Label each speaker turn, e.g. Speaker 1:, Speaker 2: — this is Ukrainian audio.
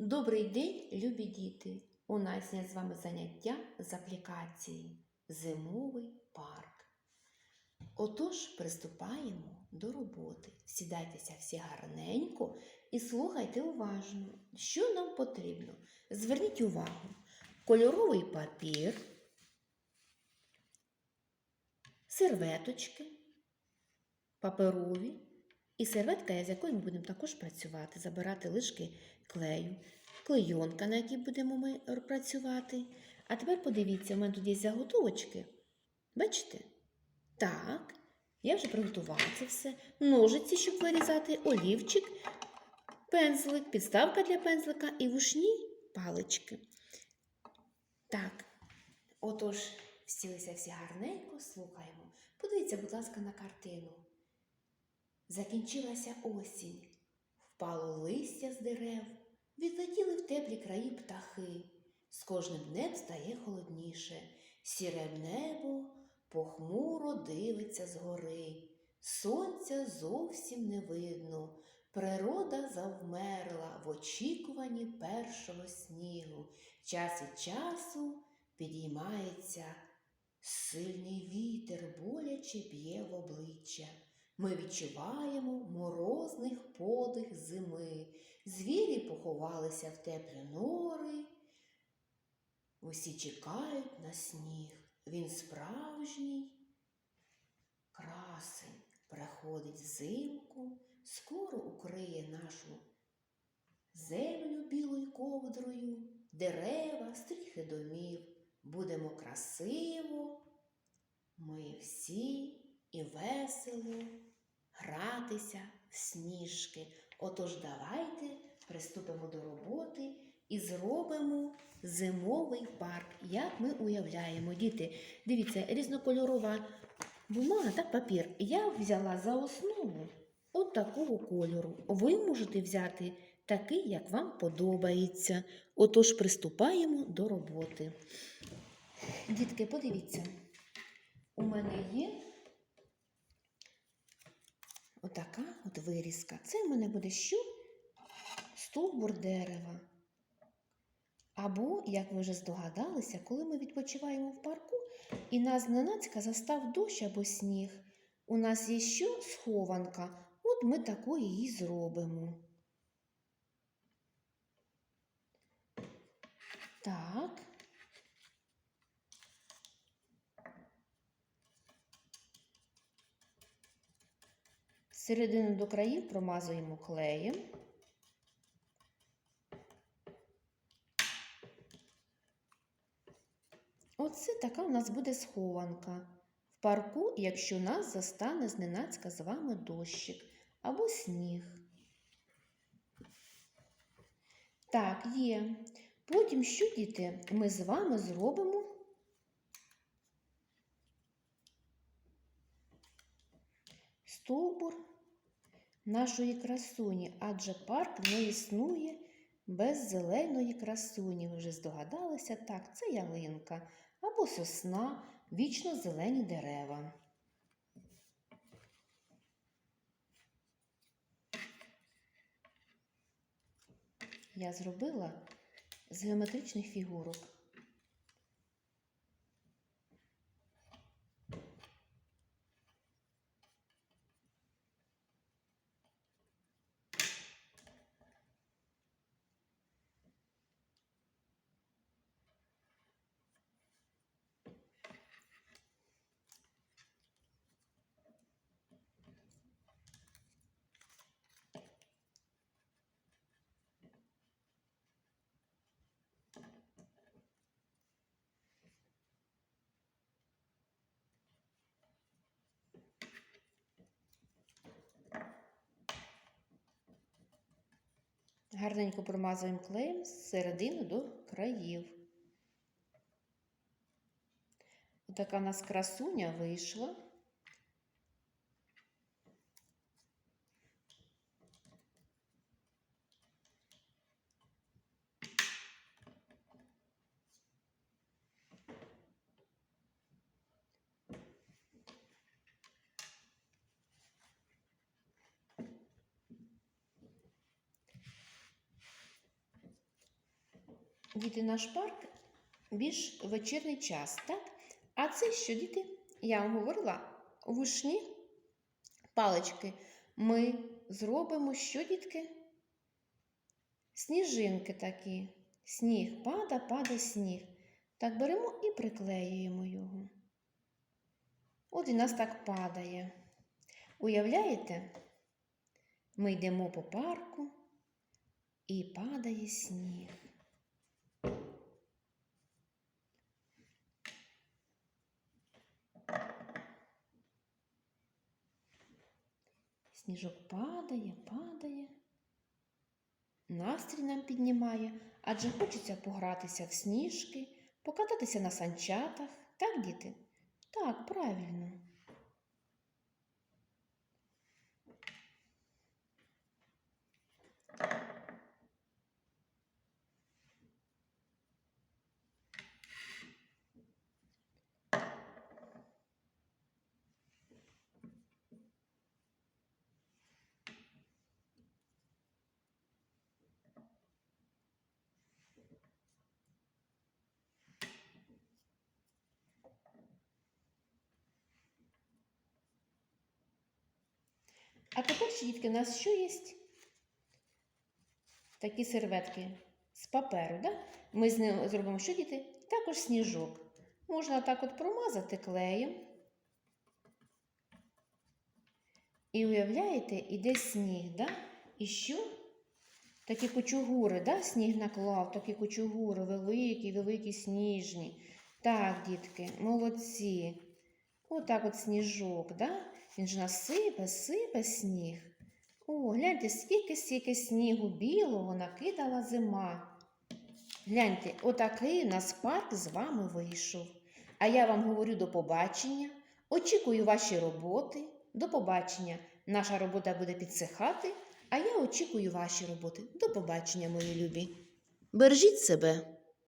Speaker 1: Добрий день, любі діти! У нас є з вами заняття з аплікації Зимовий парк. Отож, приступаємо до роботи. Сідайтеся всі гарненько і слухайте уважно, що нам потрібно. Зверніть увагу: кольоровий папір, серветочки, паперові і серветка, з якою ми будемо також працювати, забирати лишки клею, клейонка, на якій будемо ми працювати. А тепер подивіться, у мене тут є заготовочки. Бачите? Так, я вже приготувала це все. Ножиці, щоб вирізати, олівчик, пензлик, підставка для пензлика і вушні палички. Так, отож, всілися всі гарненько, слухаємо. Подивіться, будь ласка, на картину. Закінчилася осінь, впало листя з дерев, відлетіли в теплі краї птахи. З кожним днем стає холодніше, сіре небо похмуро дивиться згори. Сонця зовсім не видно, природа завмерла в очікуванні першого снігу. Час від часу підіймається сильний вітер, боляче б'є в обличчя. Ми відчуваємо морозних подих зими. Звірі поховалися в теплі нори. Усі чекають на сніг. Він справжній. Красень приходить взимку, скоро укриє нашу землю білою ковдрою, дерева, стріхи домів. Будемо красиво, ми всі і весело гратися в сніжки. Отож, давайте приступимо до роботи і зробимо зимовий парк, як ми уявляємо. Діти, дивіться, різнокольорова бумага та папір. Я взяла за основу от такого кольору. Ви можете взяти такий, як вам подобається. Отож, приступаємо до роботи. Дітки, подивіться, у мене є отака от вирізка. Це в мене буде що? Стовбур дерева. Або, як ви вже здогадалися, коли ми відпочиваємо в парку і нас зненацька застав дощ або сніг. У нас є що схованка, от ми таку її зробимо. Так. Середину до країв промазуємо клеєм. Оце така у нас буде схованка. В парку, якщо нас застане зненацька з вами дощик або сніг. Так, є. Потім, що діти, ми з вами зробимо стовбур нашої красуні, адже парк не існує без зеленої красуні. Ви вже здогадалися? Так, це ялинка або сосна, вічно зелені дерева. Я зробила з геометричних фігурок. Гарненько промазуємо клеєм з середини до країв. Отака у нас красуня вийшла. Діти наш парк більш вечірній час, так? А це що, діти? Я вам говорила, вушні палички ми зробимо що, дітки? Сніжинки такі. Сніг пада, пада сніг. Так беремо і приклеюємо його. От і нас так падає. Уявляєте? Ми йдемо по парку і падає сніг. Сніжок падає, падає. Настрій нам піднімає, адже хочеться погратися в сніжки, покататися на санчатах. Так, діти? Так, правильно. А тепер дітки, у нас що є? Такі серветки з паперу, да? Ми з ним зробимо що, діти? Також сніжок. Можна так от промазати клеєм. І уявляєте, іде сніг, да? І що? Такі кучугури, да? сніг наклав, такі кучугури, великі, великі сніжні. Так, дітки, молодці. Отак от сніжок, да? Він ж нас сипе, сипе сніг. О, гляньте, скільки скільки снігу білого накидала зима. Гляньте, отакий у нас парк з вами вийшов. А я вам говорю до побачення. Очікую ваші роботи. До побачення. Наша робота буде підсихати, а я очікую ваші роботи. До побачення, мої любі. Бережіть себе.